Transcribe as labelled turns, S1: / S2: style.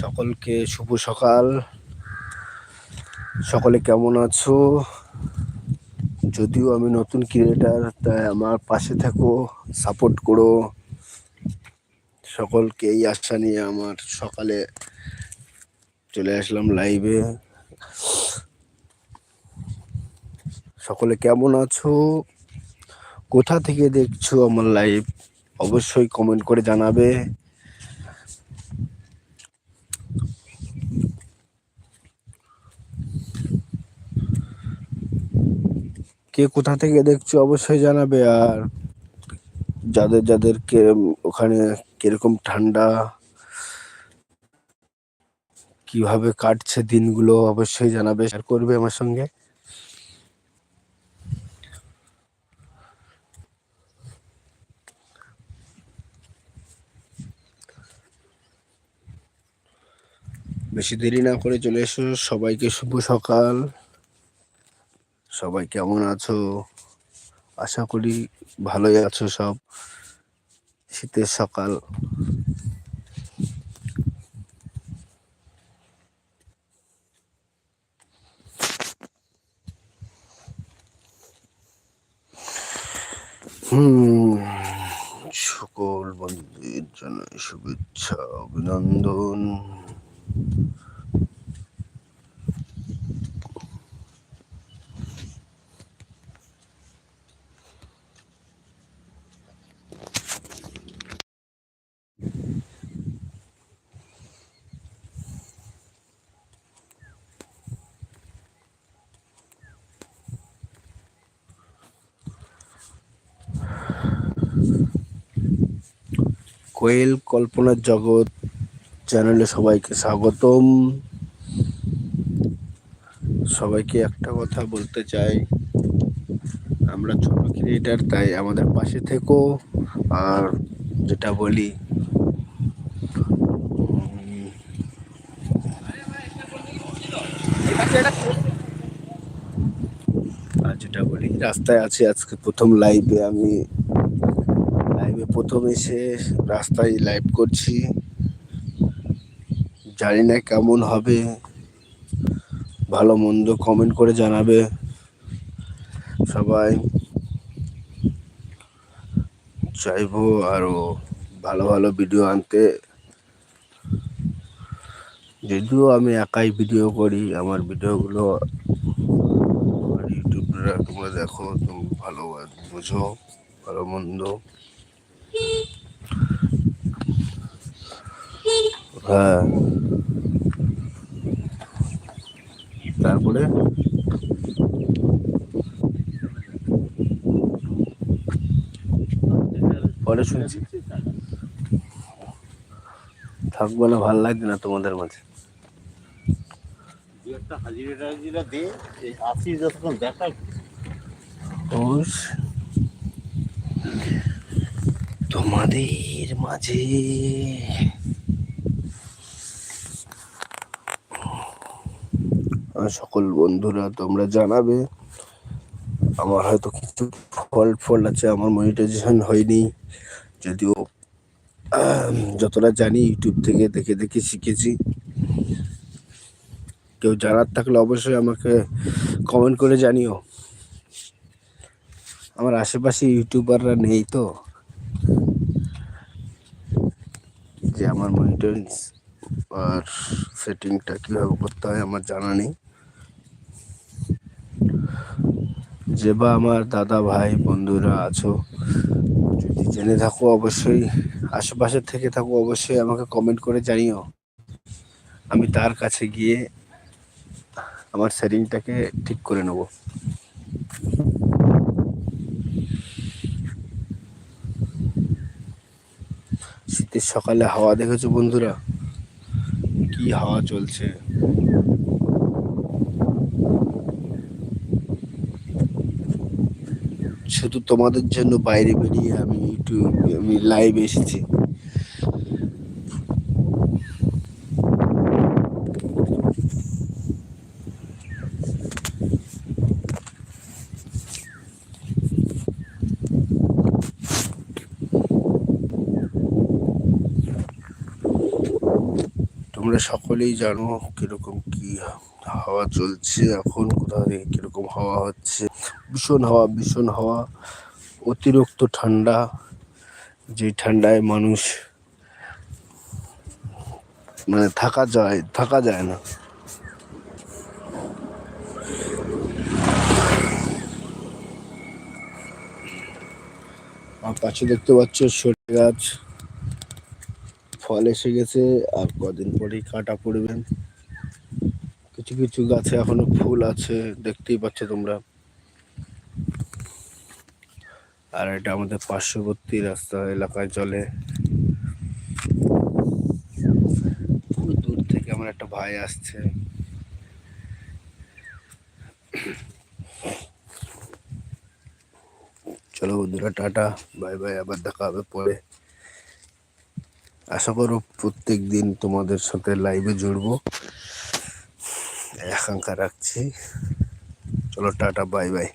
S1: সকলকে শুভ সকাল। সকলে কেমন আছো? যদিও আমি নতুন ক্রিয়েটার তাই আমার পাশে থাকো সাপোর্ট করো। সকলকে এই আশা নিয়ে আমার সকালে চলে আসলাম লাইভে সকলে কেমন আছো? কোথা থেকে দেখছ আমার লাইভ অবশ্যই কমেন্ট করে জানাবে। কে কোথা থেকে দেখছ অবশ্যই জানাবে আর যাদের যাদের কে, ওখানে কীরকম ঠান্ডা, কীভাবে কাটছে দিনগুলো অবশ্যই জানাবে শেয়ার করবে আমার সঙ্গে। বেশি দেরি না করে চলে এসো, সবাইকে শুভ সকাল। সবাই কেমন আছো? আশা করি ভালোই আছো সব। শীতের সকাল। হুম, সকল বন্ধুদের জন্য শুভেচ্ছা, অভিনন্দন। কোয়েল কল্পনার জগৎ চ্যানেলে সবাইকে স্বাগতম। সবাইকে একটা কথা বলতে চাই। আমরা ছোট ক্রিয়েটার, তাই আমাদের পাশে থেকো। আর যেটা বলি, আর যেটা বলি, রাস্তায় আছি আজকে প্রথম লাইভে আমি। লাইভে প্রথম এসে রাস্তায় লাইভ করছি। জানি না কেমন হবে। ভালো মন্দ কমেন্ট করে জানাবে। সবাই। চাইব আরও ভালো ভালো ভিডিও আনতে। যদিও আমি একাই ভিডিও করি, আমার ভিডিওগুলো ইউটিউবরা তোমরা দেখো, তুমি ভালো বুঝো, ভালো মন্দ। হ্যাঁ। তারপরে? পরে শুনছি। থাকব না ভালো লাগছে না তোমাদের মাঝে।
S2: দু একটা হাজিরা টাজিরা দে এই আসি যতক্ষণ দেখা
S1: ওস তোমাদের মাঝে আর সকল বন্ধুরা, তোমরা জানাবে। আমার হয়তো কিছু ফল্ট ফল্ট আছে, আমার মনিটাইজেশন হয়নি। যদিও যতটা জানি ইউটিউব থেকে দেখে দেখে শিখেছি। কেউ জানার থাকলে অবশ্যই আমাকে কমেন্ট করে জানিও। আমার আশেপাশে ইউটিউবাররা নেই তো? যে আমার মনিটরিং আর সেটিংটা কীভাবে করতে হয়, আমার জানা নেই। যে বা আমার দাদা ভাই বন্ধুরা আছো, যদি জেনে থাকো অবশ্যই, আশেপাশে থেকে থাকো অবশ্যই আমাকে কমেন্ট করে জানিও। আমি তার কাছে গিয়ে আমার সেটিংটাকে ঠিক করে নেব। শীতের সকালে হাওয়া দেখেছ বন্ধুরা? কি হাওয়া চলছে? শুধু তোমাদের জন্য বাইরে বেরিয়ে আমি ইউটিউব আমি লাইভ এসেছি। তোমরা সকলেই জানো কীরকম কি হাওয়া চলছে, এখন কোথা থেকে কীরকম হাওয়া হচ্ছে? ভীষণ হাওয়া ভীষণ হাওয়া, অতিরিক্ত ঠান্ডা, যে ঠান্ডায় মানুষ মানে থাকা যায় থাকা যায় না। আর পাশে দেখতে পাচ্ছ সরে গাছ। ফল এসে গেছে, আর কদিন পরেই কাটা পড়বেন কিছু গাছে এখনও ফুল আছে, দেখতেই পাচ্ছ তোমরা। আর এটা আমাদের পার্শ্ববর্তী রাস্তা, এলাকায় চলে দূর থেকে আমার একটা ভাই আসছে। চলো বন্ধুরা, টাটা, বাই বাই, আবার দেখা হবে পরে। আশা করো প্রত্যেক দিন তোমাদের সাথে লাইভে জুড়বো। আকাঙ্ক্ষা রাখছি। চলো টাটা বাই বাই।